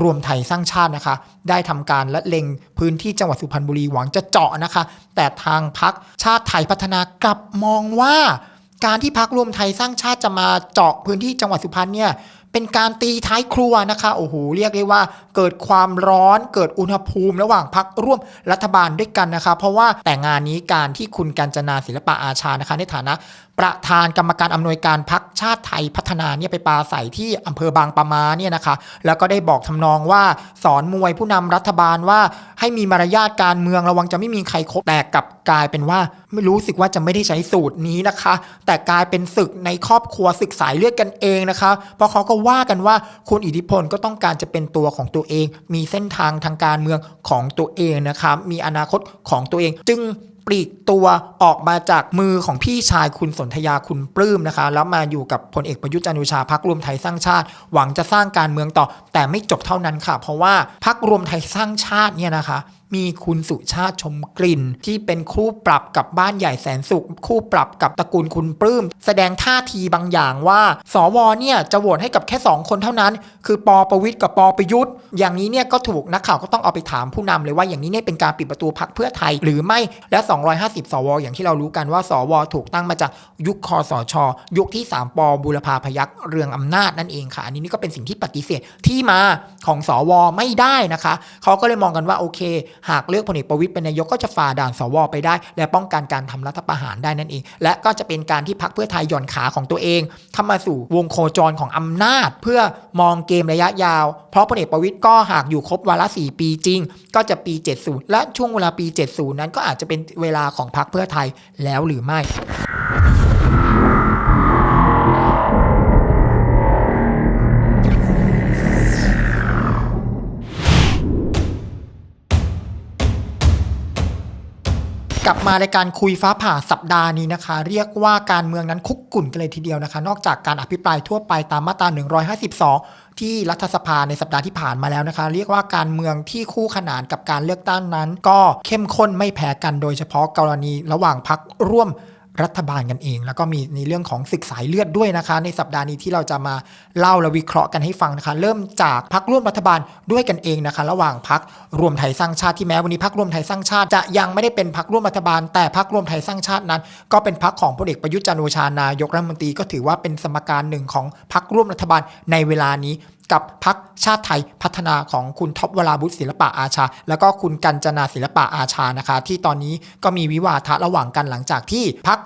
รวมไทยสร้างชาตินะคะ ได้ทำการละเลงพื้นที่จังหวัดสุพรรณบุรีหวังจะเจาะนะคะ แต่ทางพักชาติไทยพัฒนากลับมองว่าการที่พักรวมไทยสร้างชาติจะมาเจาะพื้นที่จังหวัดสุพรรณเนี่ยเป็นการตีท้ายครัวนะคะโอ้โหเรียกได้ว่าเกิดความร้อนเกิดอุณหภูมิระหว่างพักร่วมรัฐบาลด้วยกันนะคะ เพราะว่าแต่งานนี้การที่คุณกัญจนาศิลปะอาชานะคะ ในฐานะประธานกรรมการอำนวยการพักชาติไทยพัฒนาเนี่ยไปปราศัยที่อำเภอบางปะมาเนี่ยนะคะ แล้วก็ได้บอกทำนองว่าสอนมวยผู้นำรัฐบาลว่าให้มีมารยาทการเมืองระวังจะไม่มีใครคบแต่กับกลายเป็นว่าไม่รู้สึกว่าจะไม่ได้ใช้สูตรนี้นะคะ แต่กลายเป็นศึกในครอบครัวศึกสายเลือดกันเองนะคะ เพราะเขาก็ว่ากันว่าคุณอิทธิพลก็ต้องการจะเป็นตัวของตัวเอง มีเส้นทางทางการเมืองของตัวเองนะคะมีอนาคตของตัวเองจึง ปลีกตัวออกมาจากมือของพี่ชายคุณสนธยาคุณปลื้มนะคะ แล้วมาอยู่กับพลเอกประยุทธ์จันทร์โอชาพักรวมไทยสร้างชาติ หวังจะสร้างการเมืองต่อ แต่ไม่จบเท่านั้นค่ะ เพราะว่าพักรวมไทยสร้างชาติเนี่ยนะคะ มีคุณสุชาติชมกลิ่น ที่เป็นคู่ปรับกับบ้านใหญ่แสนสุข คู่ปรับกับตระกูลคุณปลื้ม แสดงท่าทีบางอย่างว่า สวเนี่ยจะโหวตให้กับแค่ 2 คนเท่านั้น คือปอประวิทย์กับปอประยุทธ์ อย่างนี้เนี่ยก็ถูกนักข่าวก็ต้องเอาไปถามผู้นำเลยว่าอย่างนี้เนี่ยเป็นการปิดประตูพักเพื่อไทยหรือไม่และ 250 สว อย่างที่เรารู้กันว่า สว ถูกตั้งมาจากยุคคอสช ยุคที่ 3ปบุรพาพยัคฆ์เรืองอำนาจนั่นเองค่ะอันนี้นี่ก็เป็นสิ่งที่ปฏิเสธที่มาของสวไม่ได้นะคะเขาก็เลยมองกันว่าโอเคหากเลือกพลเอกประวิตยเป็นนายกก็จะฝ่าด่านสวไปได้ และป้องกันการทำรัฐประหารได้นั่นเอง และก็จะเป็นการที่พักเพื่อไทยหย่อนขาของตัวเองเข้ามาสู่วงโคจรของอำนาจ เพื่อมองเกมระยะยาว เพราะพลเอกประวิตยก็หากอยู่ครบวาระ4ปีจริง ก็จะปี 70 และช่วงเวลาปี 70 นั้นก็อาจจะเป็นเวลาของพักเพื่อไทยแล้วหรือไม่ กลับมารายการคุยฟ้าผ่าสัปดาห์นี้นะคะ เรียกว่าการเมืองนั้นคุกกุ่นกันเลยทีเดียวนะคะ นอกจากการอภิปรายทั่วไปตามมาตรา 152 ที่รัฐสภาในสัปดาห์ที่ผ่านมาแล้วนะคะ เรียกว่าการเมืองที่คู่ขนานกับการเลือกตั้งนั้น ก็เข้มข้นไม่แพ้กันโดยเฉพาะกรณีระหว่างพักร่วม รัฐบาลกันเอง แล้วก็มีในเรื่องของศึกสายเลือดด้วยนะคะ ในสัปดาห์นี้ที่เราจะมาเล่าและวิเคราะห์กันให้ฟังนะคะ เริ่มจากพักร่วมรัฐบาลด้วยกันเองนะคะ ระหว่างพักรวมไทยสร้างชาติที่แม้วันนี้พักรวมไทยสร้างชาติจะยังไม่ได้เป็นพักร่วมรัฐบาล แต่พักรวมไทยสร้างชาตินั้น ก็เป็นพักของพลเอกประยุทธ์จันโอชานายกรัฐมนตรีก็ถือว่าเป็นสมการหนึ่งของพักร่วมรัฐบาลในเวลานี้ กับพักชาติไทยพัฒนาของคุณท็อปวราบุตรศิลปะอาชา แล้วก็คุณกัญจนาศิลปะอาชานะคะ ที่ตอนนี้ก็มีวิวาทะระหว่างกันหลังจากที่พัก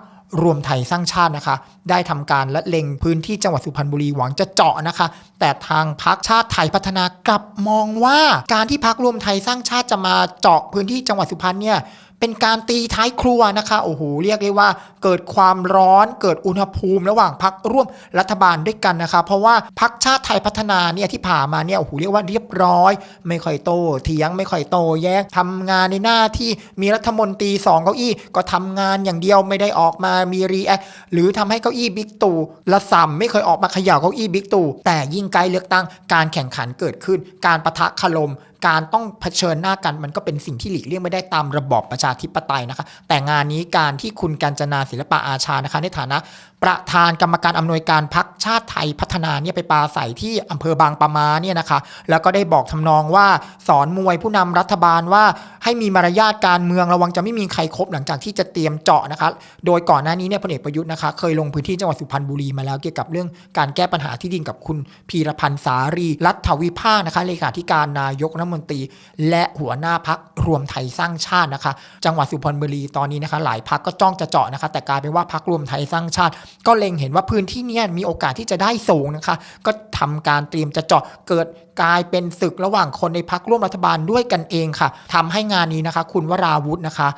รวมไทยสร้างชาตินะคะ ได้ทำการละเลงพื้นที่จังหวัดสุพรรณบุรีหวังจะเจาะนะคะ แต่ทางพักชาติไทยพัฒนากลับมองว่า การที่พักรวมไทยสร้างชาติจะมาเจาะพื้นที่จังหวัดสุพรรณเนี่ย เป็นการตีท้ายครัวนะคะโอ้โหเรียกได้ว่าเกิดความร้อนเกิดอุณหภูมิ ระหว่างพักร่วมรัฐบาลด้วยกันนะคะ เพราะว่าพักชาติไทยพัฒนาเนี่ยที่ผ่านมาเนี่ยโอ้โหเรียกว่าเรียบร้อย ไม่ค่อยโตเถียงไม่ค่อยโตแย้งทำงานในหน้าที่มีรัฐมนตรีสองเก้าอี้ ก็ทำงานอย่างเดียวไม่ได้ออกมามีรีแอคหรือทำให้เก้าอี้บิ๊กตู่ละส่ำไม่เคยออกมาเขย่าเก้าอี้บิ๊กตู่แต่ยิ่งใกล้เลือกตั้งการแข่งขันเกิดขึ้น การประทะคารมการต้องเผชิญหน้ากันมันก็เป็นสิ่งที่หลีกเลี่ยงไม่ได้ตามระบอบประชาธิปไตยนะคะ แต่งานนี้การที่คุณกัญจนาศิลปะอาชานะคะในฐานะประธานกรรมการอำนวยการพักชาติไทยพัฒนาเนี่ยไปปราศัยที่อำเภอบางปะมาเนี่ยนะคะ แล้วก็ได้บอกทำนองว่าสอนมวยผู้นำรัฐบาลว่าให้มีมารยาทการเมืองระวังจะไม่มีใครครบหลังจากที่จะเตรียมเจาะนะคะ โดยก่อนหน้านี้เนี่ยพลเอกประยุทธ์นะคะเคยลงพื้นที่จังหวัดสุพรรณบุรีมาแล้วเกี่ยวกับเรื่องการแก้ปัญหาที่ดินกับคุณพีรพันธ์สารี รัฐวิภาคนะคะเลขาธิการนายกรัฐมนตรี และหัวหน้าพักรวมไทยสร้างชาตินะคะ จังหวัดสุพรรณบุรีตอนนี้นะคะ หลายพักก็จ้องจะเจาะนะคะ แต่กลายเป็นว่าพักรวมไทยสร้างชาติก็เล็งเห็นว่าพื้นที่นี้มีโอกาสที่จะได้สูงนะคะ ก็ทำการเตรียมจะเจาะเกิดกลายเป็นศึกระหว่างคนในพักร่วมรัฐบาลด้วยกันเองค่ะทำให้งานนี้นะคะ คุณวราวุธนะคะ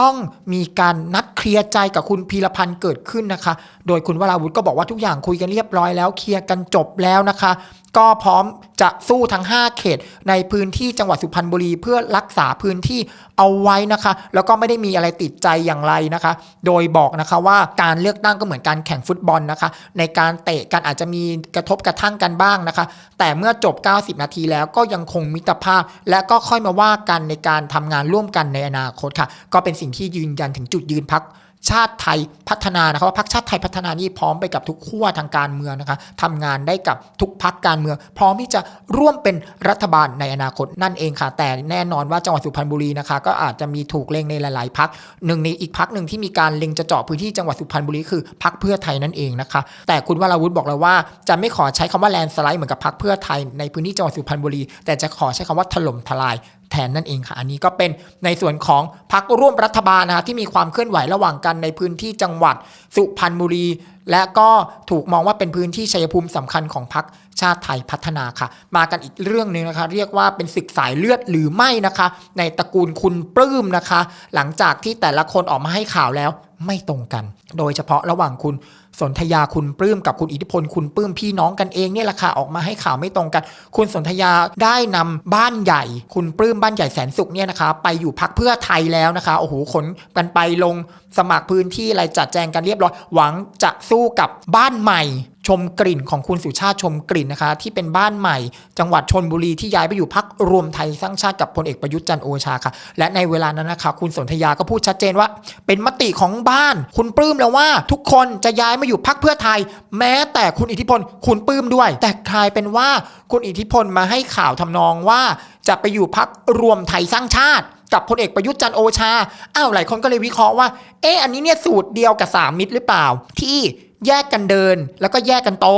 ต้องมีการนัดเคลียร์ใจกับคุณพีรพันธ์เกิดขึ้นนะคะ โดยคุณวราวุธก็บอกว่าทุกอย่างคุยกันเรียบร้อยแล้วเคลียร์กันจบแล้วนะคะก็พร้อมจะสู้ทั้ง 5 เขต ในพื้นที่จังหวัดสุพรรณบุรีเพื่อรักษาพื้นที่เอาไว้นะคะ แล้วก็ไม่ได้มีอะไรติดใจอย่างไรนะคะ โดยบอกนะคะว่าการเลือกตั้งก็เหมือนการแข่งฟุตบอลนะคะ ในการเตะกันอาจจะมีกระทบกระทั่งกันบ้างนะคะ แต่เมื่อจบ 90 นาทีแล้วก็ยังคงมิตรภาพ และก็ค่อยมาว่ากันในการทำงานร่วมกันในอนาคตค่ะ ก็เป็นสิ่งที่ยืนยันถึงจุดยืนพัก ชาติไทยพัฒนานะครับว่าพรรคชาติไทยพัฒนานี่พร้อมไปกับทุกขั้วทางการเมืองนะคะทำงานได้กับทุกพรรคการเมือง พร้อมที่จะร่วมเป็นรัฐบาลในอนาคตนั่นเองค่ะ แต่แน่นอนว่าจังหวัดสุพรรณบุรีนะคะ ก็อาจจะมีถูกเล็งในหลาย ๆพรรคหนึ่งในอีกพรรคหนึ่งที่มีการเล็งจะเจาะพื้นที่จังหวัดสุพรรณบุรีคือพรรคเพื่อไทยนั่นเองนะคะ แต่คุณวราวุฒิบอกแล้วว่าจะไม่ขอใช้คำว่าแลนสไลด์เหมือนกับพรรคเพื่อไทยในพื้นที่จังหวัดสุพรรณบุรี แต่จะขอใช้คำว่าถล่มทลาย แทนนั่นเองค่ะ อันนี้ก็เป็นในส่วนของพักร่วมรัฐบาลนะคะที่มีความเคลื่อนไหวระหว่างกันในพื้นที่จังหวัดสุพรรณบุรี และก็ถูกมองว่าเป็นพื้นที่ชัยภูมิสำคัญของพักชาติไทยพัฒนาค่ะ มากันอีกเรื่องหนึ่งนะคะ เรียกว่าเป็นศึกสายเลือดหรือไม่นะคะ ในตระกูลคุณปลื้มนะคะ หลังจากที่แต่ละคนออกมาให้ข่าวแล้วไม่ตรงกัน โดยเฉพาะระหว่างคุณ สนธยาคุณปลื้มกับคุณอิทธิพลคุณปลื้มพี่น้องกันเองเนี่ยราคาออกมาให้ข่าวไม่ตรงกัน คุณสนธยาได้นำบ้านใหญ่ คุณปลื้มบ้านใหญ่แสนสุขเนี่ยนะคะ ไปอยู่พักเพื่อไทยแล้วนะคะโอ้โหขนกันไปลงสมัครพื้นที่อะไรจัดแจงกันเรียบร้อยหวังจะสู้กับบ้านใหม่ ชมกลิ่นของคุณสุชาติชมกลิ่นนะคะ ที่เป็นบ้านใหม่ จังหวัดชนบุรีที่ย้ายไปอยู่พักรวมไทยสร้างชาติกับพลเอกประยุทธ์จันโอชาค่ะ และในเวลานั้นนะคะคุณสนธยาก็พูดชัดเจนว่า เป็นมติของบ้าน คุณปลื้มแล้วว่า ทุกคนจะย้ายมาอยู่พักเพื่อไทย แม้แต่คุณอิทธิพลคุณปลื้มด้วย แต่กลายเป็นว่าคุณอิทธิพลมาให้ข่าวทำนองว่า จะไปอยู่พักรวมไทยสร้างชาติกับพลเอกประยุทธ์จันโอชา อ้าวหลายคนก็เลยวิเคราะห์ว่า เอ๊ะ อันนี้เนี่ยสูตรเดียวกับสามมิตรหรือเปล่า ที่ แยกกันเดิน แล้วก็แยกกันโต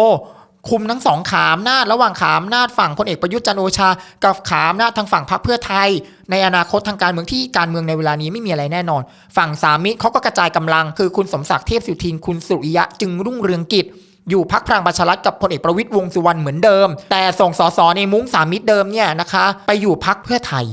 คุมทั้งสองขามนาจระหว่างขามนาจฝั่งพลเอกประยุทธ์จันโอชา กับขามนาจทางฝั่งพรรคเพื่อไทย ในอนาคตทางการเมืองที่การเมืองในเวลานี้ไม่มีอะไรแน่นอน ฝั่งสามิตรเขาก็กระจายกำลัง คือคุณสมศักดิ์เทพสุทิน คุณสุริยะจึงรุ่งเรืองกิจอยู่พักพลังประชารัฐกับพลเอกประวิตยวงสุวรรณเหมือนเดิม แต่ส่งสสในมุ้งสามมิตรเดิมเนี่ยนะคะ ไปอยู่พักเพื่อไทย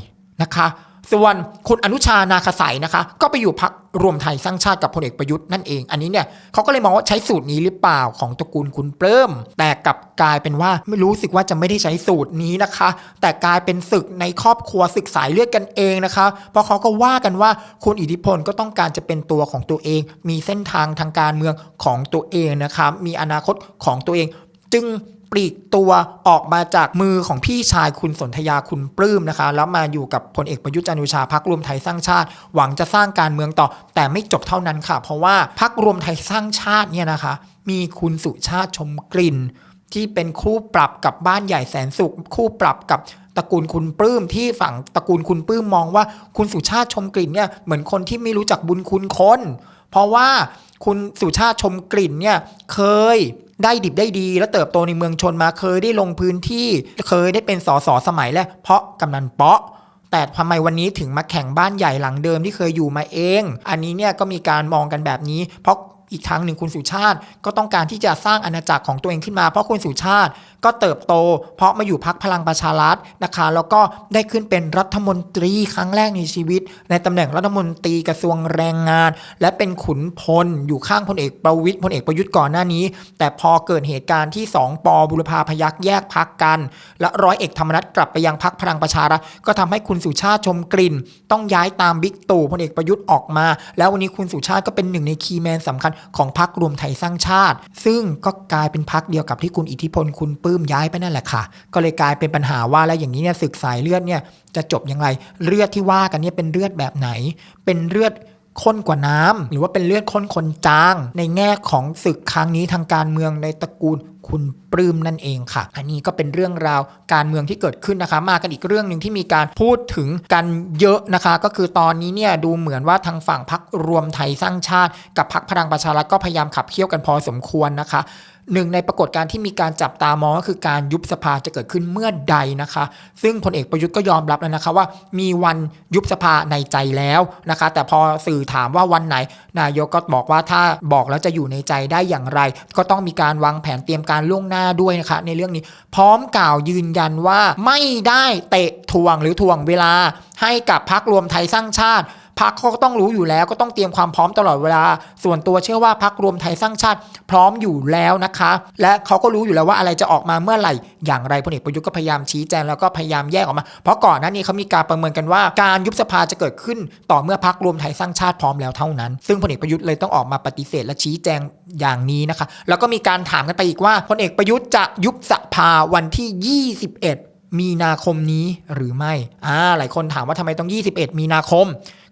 นะคะ ส่วนคุณอนุชานาคสัยนะคะ ก็ไปอยู่พักรวมไทยสร้างชาติกับพลเอกประยุทธ์นั่นเอง อันนี้เนี่ยเขาก็เลยมองว่าใช้สูตรนี้หรือเปล่าของตระกูลคุณเปิ้มแต่กลับกลายเป็นว่าไม่รู้สึกว่าจะไม่ได้ใช้สูตรนี้นะคะ แต่กลายเป็นศึกในครอบครัวศึกสายเลือดกันเองนะคะ เพราะเขาก็ว่ากันว่าคุณอิทธิพลก็ต้องการจะเป็นตัวของตัวเอง มีเส้นทางทางการเมืองของตัวเองนะคะมีอนาคตของตัวเอง จึง ปลีกตัวออกมาจากมือของพี่ชายคุณสนธยาคุณปลื้มนะคะ แล้วมาอยู่กับพลเอกประยุทธ์จันทร์โอชาพักรวมไทยสร้างชาติ หวังจะสร้างการเมืองต่อ แต่ไม่จบเท่านั้นค่ะ เพราะว่าพักรวมไทยสร้างชาติเนี่ยนะคะ มีคุณสุชาติชมกลิ่น ที่เป็นคู่ปรับกับบ้านใหญ่แสนสุข คู่ปรับกับตระกูลคุณปลื้มที่ฝั่งตระกูลคุณปลื้มมองว่าคุณสุชาติชมกลิ่นเนี่ยเหมือนคนที่ไม่รู้จักบุญคุณคน เพราะว่าคุณสุชาติชมกลิ่นเนี่ยเคย ได้ดิบได้ดี แล้วเติบโตในเมืองชนมาเคยได้ลงพื้นที่ เคยได้เป็นสสสมัยและเพราะกำนันเปาะแต่ทำไมวันนี้ถึงมาแข่งบ้านใหญ่หลังเดิมที่เคยอยู่มาเอง อันนี้เนี่ยก็มีการมองกันแบบนี้ เพราะอีกทางหนึ่งคุณสุชาติ ก็ต้องการที่จะสร้างอาณาจักรของตัวเองขึ้นมา เพราะคุณสุชาติ ก็เติบโต เพราะมาอยู่พักพลังประชารัฐนะคะ แล้วก็ได้ขึ้นเป็นรัฐมนตรีครั้งแรกในชีวิต ในตำแหน่งรัฐมนตรีกระทรวงแรงงาน และเป็นขุนพลอยู่ข้างพลเอกประวิตยพลเอกประยุทธ์ก่อนหน้านี้ แต่พอเกิดเหตุการณ์ที่ 2ปอบุรพาพยักแยกพักกัน และร้อยเอกธรรมนัฐกลับไปยังพักพลังประชารัฐก็ทำให้คุณสุชาติชมกลิ่น ต้องย้ายตามบิ๊กตู่พลเอกประยุทธ์ออกมา แล้ววันนี้คุณสุชาติก็เป็นหนึ่งในคีย์แมนสำคัญของพักรวมไทยสร้างชาติ ซึ่งก็กลายเป็นพักเดียวกับที่คุณอิทธิพลคุณปลื้มย้ายไปนั่นแหละค่ะ ก็เลยกลายเป็นปัญหาว่าแล้วอย่างนี้เนี่ยศึกสายเลือดเนี่ยจะจบยังไงเลือดที่ว่ากันเนี่ยเป็นเลือดแบบไหน เป็นเลือดข้นกว่าน้ำหรือว่าเป็นเลือดข้นคนจาง ในแง่ของศึกครั้งนี้ทางการเมืองในตระกูลคุณปลื้มนั่นเองค่ะ อันนี้ก็เป็นเรื่องราวการเมืองที่เกิดขึ้นนะคะ มากันอีกเรื่องหนึ่งที่มีการพูดถึงกันเยอะนะคะ ก็คือตอนนี้เนี่ยดูเหมือนว่าทางฝั่งพักรวมไทยสร้างชาติ กับพักพลังประชารัฐก็พยายามขับเคี่ยวกันพอสมควรนะคะ หนึ่งในปรากฏการณ์ที่มีการจับตามองก็คือการยุบสภาจะเกิดขึ้นเมื่อใดนะคะ ซึ่งพลเอกประยุทธ์ก็ยอมรับแล้วนะคะว่ามีวันยุบสภาในใจแล้วนะคะ แต่พอสื่อถามว่าวันไหน นายกก็บอกว่าถ้าบอกแล้วจะอยู่ในใจได้อย่างไร ก็ต้องมีการวางแผนเตรียมการล่วงหน้าด้วยนะคะ ในเรื่องนี้พร้อมกล่าวยืนยันว่าไม่ได้เตะทวงหรือทวงเวลาให้กับพักรวมไทยสร้างชาติ พักเขาก็ต้องรู้อยู่แล้ว ก็ต้องเตรียมความพร้อมตลอดเวลา ส่วนตัวเชื่อว่าพักรวมไทยสร้างชาติพร้อมอยู่แล้วนะคะ และเขาก็รู้อยู่แล้วว่าอะไรจะออกมาเมื่อไหร่ อย่างไรพลเอกประยุทธ์ก็พยายามชี้แจงแล้วก็พยายามแยกออกมา เพราะก่อนหน้านี้เขามีการประเมินกันว่า การยุบสภาจะเกิดขึ้น ต่อเมื่อพักรวมไทยสร้างชาติพร้อมแล้วเท่านั้น ซึ่งพลเอกประยุทธ์เลยต้องออกมาปฏิเสธและชี้แจงอย่างนี้นะคะ แล้วก็มีการถามกันไปอีกว่าพลเอกประยุทธ์จะยุบสภาวันที่ 21 มีนาคมนี้หรือไม่อ่าหลายคนถามว่าทำไมต้อง 21 มีนาคม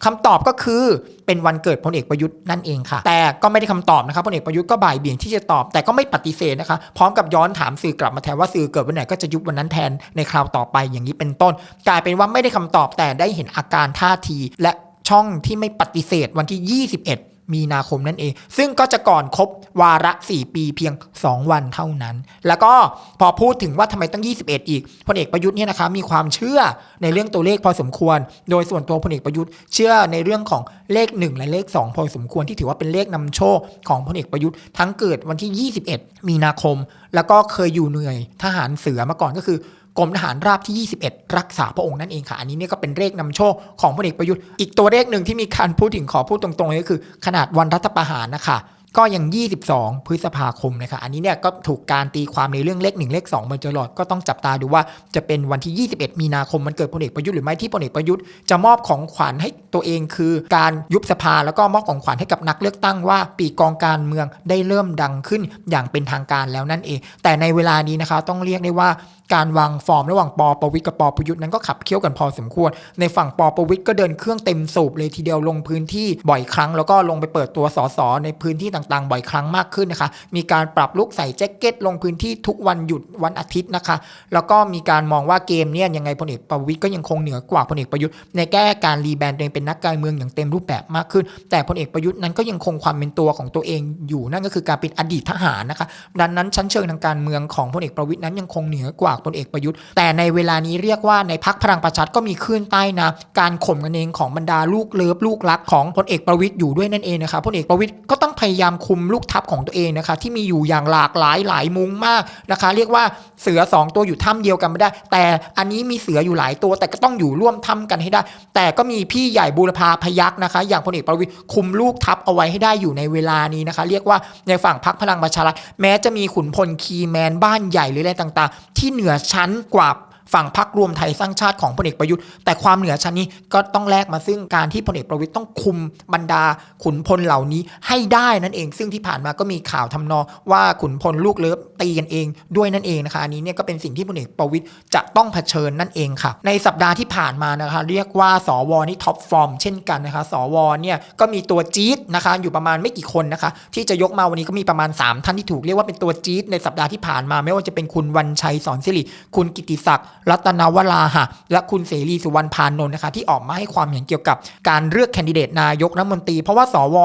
คำตอบก็คือเป็นวันเกิดพลเอกประยุทธ์นั่นเองค่ะ แต่ก็ไม่ได้คำตอบนะครับพลเอกประยุทธ์ก็บ่ายเบี่ยงที่จะตอบ แต่ก็ไม่ปฏิเสธนะคะพร้อมกับย้อนถามสื่อกลับมาแทนว่าสื่อเกิดวันไหนก็จะยุบวันนั้นแทนในคราวต่อไปอย่างนี้เป็นต้น กลายเป็นว่าไม่ได้คำตอบแต่ได้เห็นอาการท่าที และช่องที่ไม่ปฏิเสธวันที่ 21 มีนาคมนั่นเอง ซึ่งก็จะก่อนครบวาระ 4 ปีเพียง 2 วันเท่านั้น แล้วก็พอพูดถึงว่าทำไมตั้ง 21 อีกพลเอกประยุทธ์เนี่ยนะคะมีความเชื่อในเรื่องตัวเลขพอสมควร โดยส่วนตัวพลเอกประยุทธ์เชื่อในเรื่องของเลข 1 และเลข 2 พอสมควรที่ถือว่าเป็นเลขนำโชคของพลเอกประยุทธ์ทั้งเกิดวันที่ 21 มีนาคม แล้วก็เคยอยู่เหนื่อยทหารเสือมาก่อนก็คือ กรมทหารราบที่ 21 รักษาพระองค์นั่นเองค่ะ อันนี้เนี่ยก็เป็นเลขนำโชคของพลเอกประยุทธ์ อีกตัวเลขหนึ่งที่มีการพูดถึงขอพูดตรงๆเลยก็คือ ขนาดวันรัฐประหารนะคะก็ยัง 22 พฤษภาคมนะคะอันนี้เนี่ยก็ถูกการตีความในเรื่องเลข1เลข2มาตลอด ก็ต้องจับตาดูว่าจะเป็นวันที่ 21 มีนาคมมันเกิดพลเอกประยุทธ์หรือไม่ที่พลเอกประยุทธ์จะมอบของขวัญให้ตัวเองคือ การยุบสภาแล้วก็มอบของขวัญให้กับนักเลือกตั้งว่า ปีกองการเมืองได้เริ่มดังขึ้นอย่างเป็นทางการแล้วนั่นเอง แต่ในเวลานี้นะคะต้องเรียกได้ว่า การวางฟอร์มระหว่างปอประวิทย์กับปอประยุทธ์นั้นก็ขับเคี่ยวกันพอสมควร ในฝั่งปอประวิทย์ก็เดินเครื่องเต็มสูบเลยทีเดียวลงพื้นที่บ่อยครั้ง แล้วก็ลงไปเปิดตัวสสในพื้นที่ต่างๆ บ่อยครั้งมากขึ้นนะคะ มีการปรับลุกใส่แจ็คเก็ตลงพื้นที่ทุกวันหยุดวันอาทิตย์นะคะ แล้วก็มีการมองว่าเกมเนี่ยยังไงพลเอกประวิทย์ก็ยังคงเหนือกว่าพลเอกประยุทธ์ในแก้การรีแบรนด์ตัวเองเป็นนักการเมืองอย่างเต็มรูปแบบมากขึ้น แต่พลเอกประยุทธ์นั้นก็ยังคงความเป็นตัวของตัวเองอยู่นั่นก็คือการเป็นอดีตทหารนะคะดังนั้นชั้นเชิงทางการเมืองของพลเอกประวิทย์นั้นยังคงเหนือกว่าพลเอกประยุทธ์ แต่ในเวลานี้เรียกว่าในพักพลังประชารัฐก็มีคลื่นใต้น้ำการข่มกันเองของบรรดาลูกเลิฟลูกรักของพลเอกประวิทย์อยู่ด้วยนั่นเองนะคะพลเอกประวิทย์ก็ต้องพยายามคุมลูกทัพของตัวเองนะคะที่มีอยู่อย่างหลากหลายหลายมุ้งมากนะคะ เรียกว่าเสือสองตัวอยู่ถ้ำเดียวกันไม่ได้ แต่อันนี้มีเสืออยู่หลายตัว แต่ก็ต้องอยู่ร่วมถ้ำกันให้ได้ แต่ก็มีพี่ใหญ่บูรพาพยักษ์นะคะ อย่างพลเอกประวิทย์คุมลูกทัพเอาไว้ให้ได้อยู่ในเวลานี้นะคะ เรียกว่าในฝั่งพรรคพลังประชารัฐแม้จะมีขุนพลคีแมนบ้านใหญ่หรืออะไรต่าง ๆ ที่เหนือนือชั้นกว่า ฝั่งพรรครวมไทยสร้างชาติของพลเอกประยุทธ์ แต่ความเหนือชั้นนี้ก็ต้องแลกมาซึ่งการที่พลเอกประวิทย์ต้องคุมบรรดาขุนพลเหล่านี้ให้ได้นั่นเอง ซึ่งที่ผ่านมาก็มีข่าวทำนองว่าขุนพลลูกเลิฟตีกันเองด้วยนั่นเองนะคะอันนี้เนี่ยก็เป็นสิ่งที่พลเอกประวิทย์จะต้องเผชิญนั่นเองค่ะ ในสัปดาห์ที่ผ่านมานะคะเรียกว่าสวนี่ท็อปฟอร์มเช่นกันนะคะสวเนี่ยก็มีตัวจี๊ดนะคะอยู่ประมาณไม่กี่คนนะคะที่จะยกมาวันนี้ก็มีประมาณ 3 ท่านที่ถูกเรียกว่าเป็นตัวจี๊ดในสัปดาห์ที่ผ่านมา ไม่ว่าจะเป็นคุณวันชัยสอนสิริคุณกิติศักดิ์ รัตนวราหะ และคุณเสรีสุวรรณพานนท์นะคะที่ออกมาให้ความเห็นเกี่ยวกับการเลือกแคนดิเดตนายกรัฐมนตรี เพราะว่าสว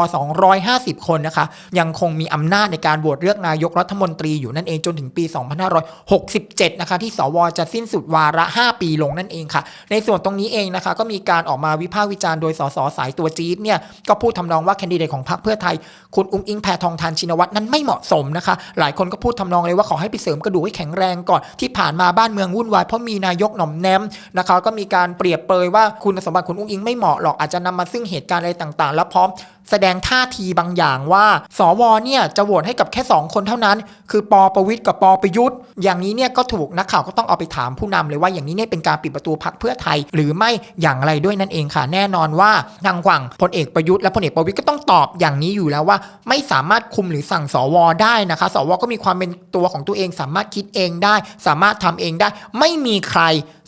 250 คนนะคะยังคงมีอำนาจในการโหวตเลือกนายกรัฐมนตรีอยู่นั่นเองจนถึงปี 2567 นะคะที่สว จะสิ้นสุดวาระ 5 ปีลงนั่นเองค่ะ ในส่วนตรงนี้เองนะคะก็มีการออกมาวิพากษ์วิจารณ์โดยสสสายตัวจี๊ดเนี่ยก็พูดทำนองว่าแคนดิเดตของพรรคเพื่อไทย คุณอุ้งอิงแพทองทานชินวัตรนั้นไม่เหมาะสมนะคะหลายคนก็พูดทำนองเลยว่าขอให้ไปเสริมกระดูกให้แข็งแรงก่อนที่ผ่านมาบ้านเมืองวุ่นวายเพราะมีนายกหน่อมแนมนะคะก็มีการเปรียบเปรยว่าคุณสมบัติคุณอุ้งอิงไม่เหมาะหรอกอาจจะนำมาซึ่งเหตุการณ์อะไรต่างๆ แล้วพร้อมแสดงท่าทีบางอย่างว่า สวเนี่ยจะโหวตให้กับแค่ 2 คนเท่านั้น คือปอประวิทย์กับปอประยุทธ์ อย่างนี้เนี่ยก็ถูกนักข่าวก็ต้องเอาไปถามผู้นำเลยว่าอย่างนี้เนี่ยเป็นการปิดประตูพักเพื่อไทย หรือไม่อย่างไรด้วยนั่นเองค่ะ แน่นอนว่าทางฝั่งพลเอกประยุทธ์และพลเอกประวิทย์ก็ต้องตอบอย่างนี้อยู่แล้วว่า ไม่สามารถคุมหรือสั่งสวได้นะคะ สวก็มีความเป็นตัวของตัวเอง สามารถคิดเองได้ สามารถทำเองได้ ไม่มีใคร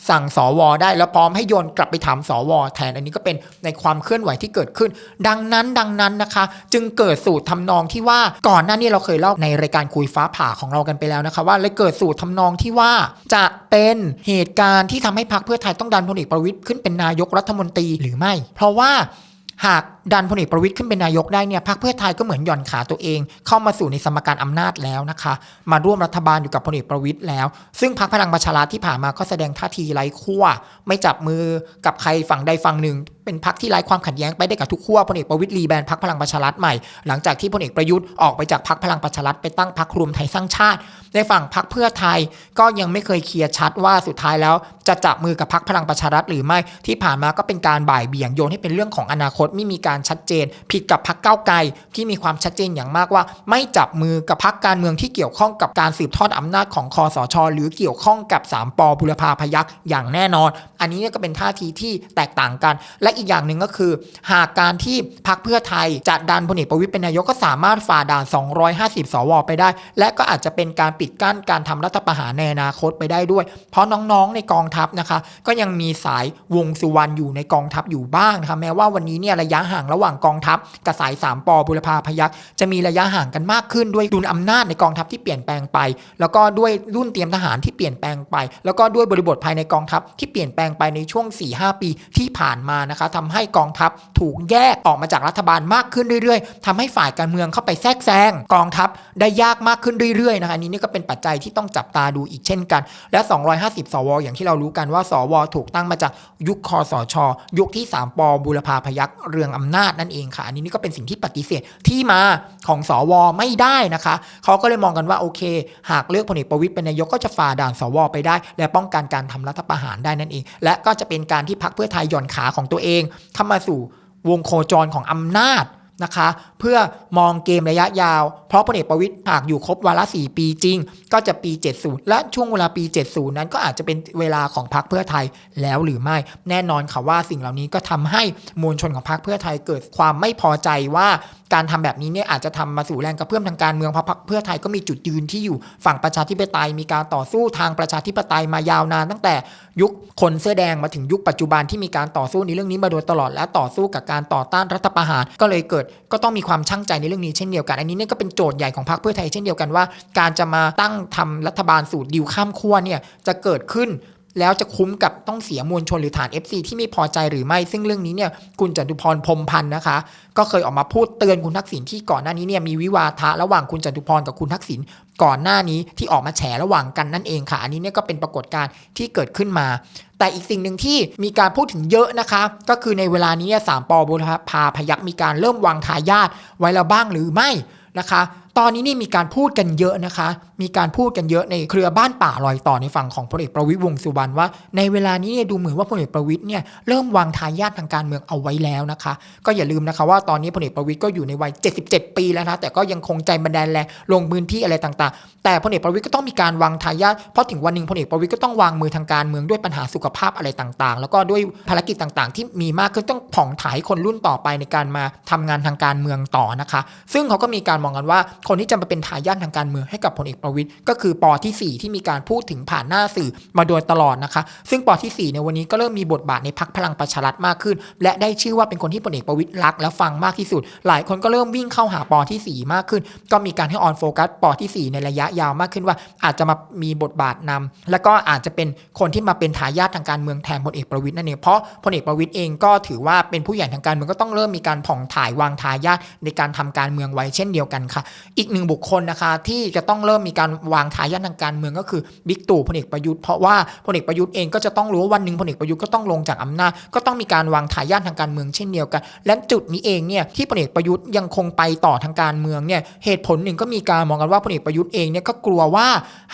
สั่งสวได้แล้วพร้อมให้โยนกลับไปถามสวแทนอันนี้ก็เป็นในความเคลื่อนไหวที่เกิดขึ้น ดังนั้นดังนั้นนะคะ จึงเกิดสูตรทำนองที่ว่าก่อนหน้านี้เราเคยเล่าในรายการคุยฟ้าผ่าของเรากันไปแล้วนะคะ ว่าเลยเกิดสูตรทำนองที่ว่าจะเป็นเหตุการณ์ที่ทำให้พรรคเพื่อไทยต้องดันพลเอกประวิตยขึ้นเป็นนายกรัฐมนตรีหรือไม่ เพราะว่าหาก ดันพลเอกประวิตยขึ้นเป็นนายกได้เนี่ยพรรคเพื่อไทยก็เหมือนหย่อนขาตัวเอง เข้ามาสู่ในสมการอำนาจแล้วนะคะ มาร่วมรัฐบาลอยู่กับพลเอกประวิตยแล้ว ซึ่งพรรคพลังประชารัฐที่ผ่านมาก็แสดงท่าทีไร้ขั้วไม่จับมือกับใครฝั่งใดฝั่งหนึ่ง เป็นพรรคที่ไร้ความขัดแย้งไปได้กับทุกขั้วพลเอกประวิตยรีแบนพรรคพลังประชารัฐใหม่หลังจากที่พลเอกประยุทธ์ออกไปจากพรรคพลังประชารัฐไปตั้งพรรครวมไทยสร้างชาติ ในฝั่งพรรคเพื่อไทยก็ยังไม่เคยเคลียร์ชัดว่าสุดท้ายแล้วจะจับมือกับพรรคพลังประชารัฐหรือไม่ที่ผ่านมาก็เป็นการบ่ายเบี่ยงโยนให้เป็นเรื่องของอนาคตไม่มีการชัดเจน ผิดกับพรรคก้าไกลที่มีความชัดเจนอย่างมากว่า ไม่จับมือกับพรรคการเมืองที่เกี่ยวข้องกับการสืบทอดอำนาจของคอสช หรือเกี่ยวข้องกับ3ปอบุรพาพยักษ์อย่างแน่นอน อันนี้ก็เป็นท่าทีที่แตกต่างกัน และอีกอย่างหนึ่งก็คือ หากการที่พรรคเพื่อไทยจะดันพลเอกประวิตยเป็นนายกก็สามารถฝ่าด่าน 250 สว ไปได้ และก็อาจจะเป็นการปิดกั้นการทำรัฐประหารในอนาคตไปได้ด้วย เพราะน้องๆในกองทัพนะคะ ก็ยังมีสายวงสุวรรณอยู่ในกองทัพอยู่บ้างนะคะแม้ว่าวันนี้เนี่ยระยะห่างระหว่างกองทัพกับสายสามปอบุรพาพยัคฆ์จะมีระยะห่างกันมากขึ้นด้วยดุลอำนาจในกองทัพที่เปลี่ยนแปลงไป แล้วก็ด้วยรุ่นเตรียมทหารที่เปลี่ยนแปลงไป แล้วก็ด้วยบริบทภายในกองทัพที่เปลี่ยนแปลงไปในช่วง 4-5 ปีที่ผ่านมานะคะทำให้กองทัพถูกแยกออกมาจากรัฐบาลมากขึ้นเรื่อยๆทำให้ฝ่ายการเมืองเข้าไปแทรกแซงกองทัพได้ยากมากขึ้นเรื่อยๆนะคะนนี้นี่ก็เป็นปัจจัยที่ต้องจับตาดูอีกเช่นกัน และ 250 สว อย่างที่เรารู้กันว่า สว ถูกตั้งมาจากยุคคอสช ยุคที่ 3 ป บุรพาพยัคฆ์เรืองอำนาจนั่นเองค่ะ อันนี้นี่ก็เป็นสิ่งที่ปฏิเสธที่มาของสวไม่ได้นะคะ เขาก็เลยมองกันว่าโอเค หากเลือกพลเอกประวิตยเป็นนายกก็จะฝ่าด่านสวไปได้ และป้องกันการทำรัฐประหารได้นั่นเอง และก็จะเป็นการที่พักเพื่อไทยหย่อนขาของตัวเองเข้ามาสู่วงโคจรของอำนาจนะคะ พื่อมองเกมระยะยาว เพราะพลเอกประวิตยหากอยู่ครบวาระ4ปีจริง ก็จะปี 70 และช่วงเวลาปี 70 นั้นก็อาจจะเป็นเวลาของพรรคเพื่อไทยแล้วหรือไม่ แน่นอนค่ะว่าสิ่งเหล่านี้ก็ทำให้มวลชนของพรรคเพื่อไทยเกิดความไม่พอใจว่าการทำแบบนี้เนี่ยอาจจะทำมาสู่แรงกระเพื่อมทางการเมืองเพราะพรรคเพื่อไทยก็มีจุดยืนที่อยู่ฝั่งประชาธิปไตยมีการต่อสู้ทางประชาธิปไตยมายาวนานตั้งแต่ยุคคนเสื้อแดงมาถึงยุคปัจจุบันที่มีการต่อสู้ในเรื่องนี้มาโดยตลอดและต่อสู้กับการต่อต้านรัฐประหารก็เลยเกิดก็ต้องมีความชั่งใจในเรื่องนี้เช่นเดียวกัน อันนี้เนี่ยก็เป็นโจทย์ใหญ่ของพรรคเพื่อไทยเช่นเดียวกันว่า การจะมาตั้งทำรัฐบาลสูตรดิวข้ามขั้วเนี่ยจะเกิดขึ้น แล้วจะคุ้มกับต้องเสียมวลชนหรือฐาน FC ที่ไม่พอใจหรือไม่ ซึ่งเรื่องนี้เนี่ยคุณจตุพรพรมพันธ์นะคะ ก็เคยออกมาพูดเตือนคุณทักษิณที่ก่อนหน้านี้เนี่ยมีวิวาทะระหว่างคุณจตุพรกับคุณทักษิณก่อนหน้านี้ที่ออกมาแฉระหว่างกันนั่นเองค่ะ อันนี้เนี่ยก็เป็นปรากฏการณ์ที่เกิดขึ้นมา แต่อีกสิ่งหนึ่งที่มีการพูดถึงเยอะนะคะ ก็คือในเวลานี้สามปอบุรพาพยักมีการเริ่มวางทายาทไว้แล้วบ้างหรือไม่นะคะ ตอนนี้นี่มีการพูดกันเยอะนะคะ มีการพูดกันเยอะในเครือบ้านป่าลอยต่อในฝั่งของพลเอกประวิตยวงสุวรรณว่า ในเวลานี้เนี่ยดูเหมือนว่าพลเอกประวิตยเนี่ยเริ่มวางทายาททางการเมืองเอาไว้แล้วนะคะ ก็อย่าลืมนะคะว่าตอนนี้พลเอกประวิตยก็อยู่ในวัย 77 ปีแล้วนะแต่ก็ยังคงใจบันดาลแรงลงพื้นที่อะไรต่างๆ แต่พลเอกประวิตยก็ต้องมีการวางทายาทเพราะถึงวันหนึ่งพลเอกประวิตยก็ต้องวางมือทางการเมืองด้วยปัญหาสุขภาพอะไรต่างๆ แล้วก็ด้วยภารกิจต่างๆ ที่มีมากขึ้นต้องผ่องถ่ายคนรุ่นต่อไปในการมาทำงานทางการเมืองต่อนะคะ ซึ่งเขาก็มีการมองกันว่าคนที่จะมาเป็นทายาททางการเมืองให้กับพลเอกประวิตยก็คือปอที่ 4 ที่มีการพูดถึงผ่านหน้าสื่อมาโดยตลอดนะคะ ซึ่งปอที่ 4 ในวันนี้ก็เริ่มมีบทบาทในพักพลังประชารัฐมากขึ้น และได้ชื่อว่าเป็นคนที่พลเอกประวิตยรักและฟังมากที่สุด หลายคนก็เริ่มวิ่งเข้าหาปอที่ 4 มากขึ้น ก็มีการให้ออนโฟกัสปอที่ 4 ในระยะยาวมากขึ้นว่า อาจจะมามีบทบาทนำแล้วก็อาจจะเป็นคนที่มาเป็นทายาททางการเมืองแทนพลเอกประวิตยนั่นเองเพราะพลเอกประวิตยเองก็ถือว่าเป็นผู้ใหญ่ทางการเมืองก็ต้องเริ่มมีการผ่องถ่ายวางทายาทในการทำการเมืองไว้เช่นเดียวกันค่ะอีกหนึ่งบุคคลนะคะที่จะต้องเริ่มมีการวางทายาททางการเมืองก็คือบิ๊กตู่พลเอกประยุทธ์เพราะว่าพลเอกประยุทธ์เองก็จะต้องรู้ว่าวันหนึ่งพลเอกประยุทธ์ก็ต้องลงจากอำนาจ ก็ต้องมีการวางทายาททางการเมืองเช่นเดียวกัน และจุดนี้เองเนี่ยที่พลเอกประยุทธ์ยังคงไปต่อทางการเมืองเนี่ยเหตุผลหนึ่งก็มีการมองกันว่าพลเอกประยุทธ์เองเนี่ยก็กลัวว่า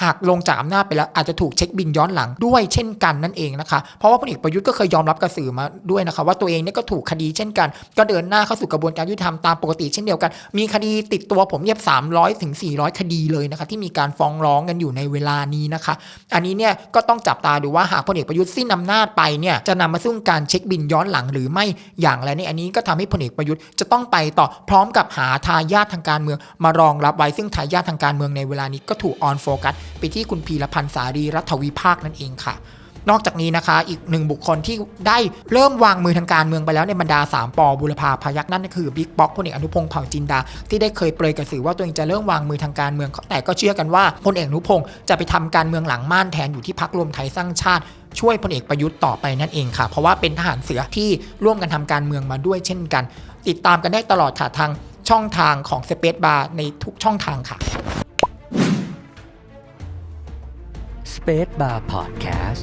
หากลงจากอำนาจไปแล้วอาจจะถูกเช็คบินย้อนหลังด้วยเช่นกันนั่นเองนะคะเพราะว่าพลเอกประยุทธ์ก็เคยยอมรับกระสือมาด้วยนะคะว่าตัวเองเนี่ยก็ถูกคดีเช่นกัน ก็เดินหน้าเข้าสู่กระบวนการยุติธรรมตามปกติเช่นเดียวกัน มีคดีติดตัวผมเยียบ300ถึง400 คดีเลยนะคะที่มีการฟ้องร้องกันอยู่ในเวลานี้นะคะ อันนี้เนี่ยก็ต้องจับตาดูว่าหากพลเอกประยุทธ์สิ้นอำนาจไปเนี่ยจะนำมาซึ่งการเช็คบินย้อนหลังหรือไม่อย่างไรในอันนี้ก็ทำให้พลเอกประยุทธ์จะต้องไปต่อพร้อมกับหาทายาททางการเมืองมารองรับไว้ซึ่งทายาททางการเมืองในเวลานี้ก็ถูกออนโฟกัสไปที่คุณพีรพันธ์สารีรัฐวิภาคนั่นเองค่ะ นอกจากนี้นะคะ อีกหนึ่งบุคคลที่ได้เริ่มวางมือทางการเมืองไปแล้วในบรรดา 3ปอบุรพาพยักนั่นก็คือบิ๊กป๊อกพลเอกอนุพงศ์เผ่าจินดา ที่ได้เคยเปรยกระสือว่าตัวเองจะเริ่มวางมือทางการเมือง แต่ก็เชื่อกันว่าพลเอกอนุพงศ์จะไปทำการเมืองหลังม่านแทนอยู่ที่พักรวมไทยสร้างชาติช่วยพลเอกประยุทธ์ต่อไปนั่นเองค่ะ เพราะว่าเป็นทหารเสือที่ร่วมกันทำการเมืองมาด้วยเช่นกัน ติดตามกันได้ตลอดค่ะทางช่องทางของสเปซบาร์ในทุกช่องทางค่ะ Space Bar Podcast